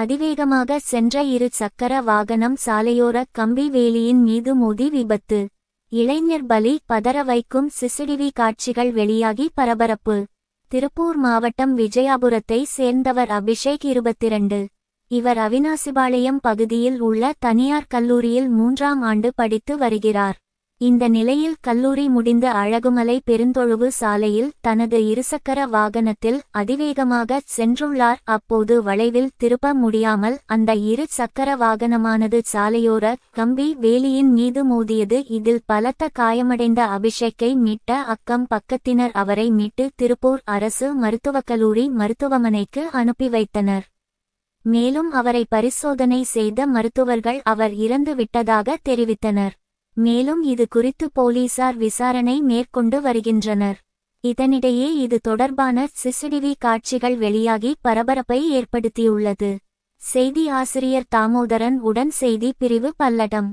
அதிவேகமாக சென்ற இரு சக்கர வாகனம் சாலையோர கம்பி வேலியின் மீது மோதி விபத்து. இளைஞர் பலி பதற வைக்கும் சிசிடிவி காட்சிகள் வெளியாகி பரபரப்பு. திருப்பூர் மாவட்டம் விஜயாபுரத்தை சேர்ந்தவர் அபிஷேக் இருபத்திரண்டு. இவர் அவினாசிபாளையம் பகுதியில் உள்ள தனியார் கல்லூரியில் மூன்றாம் ஆண்டு படித்து வருகிறார். இந்த நிலையில் கல்லூரி முடிந்த அழகுமலை பெருந்தொழுவு சாலையில் தனது இருசக்கர வாகனத்தில் அதிவேகமாக சென்றுள்ளார். அப்போது வளைவில் திருப்ப முடியாமல் அந்த இரு சக்கர வாகனமானது சாலையோர கம்பி வேலியின் மீது மோதியது. இதில் பலத்த காயமடைந்த அபிஷேக்கை மீட்ட அக்கம் பக்கத்தினர் அவரை மீட்டு திருப்பூர் அரசு மருத்துவக் கல்லூரி மருத்துவமனைக்கு அனுப்பி வைத்தனர். மேலும் அவரை பரிசோதனை செய்த மருத்துவர்கள் அவர் இறந்து விட்டதாக தெரிவித்தனர். மேலும் இது குறித்து போலீசார் விசாரணை மேற்கொண்டு வருகின்றனர். இதனிடையே இது தொடர்பான சிசிடிவி காட்சிகள் வெளியாகி பரபரப்பை ஏற்படுத்தியுள்ளது. செய்தி ஆசிரியர் தாமோதரன் உடன் செய்தி பிரிவு பல்லடம்.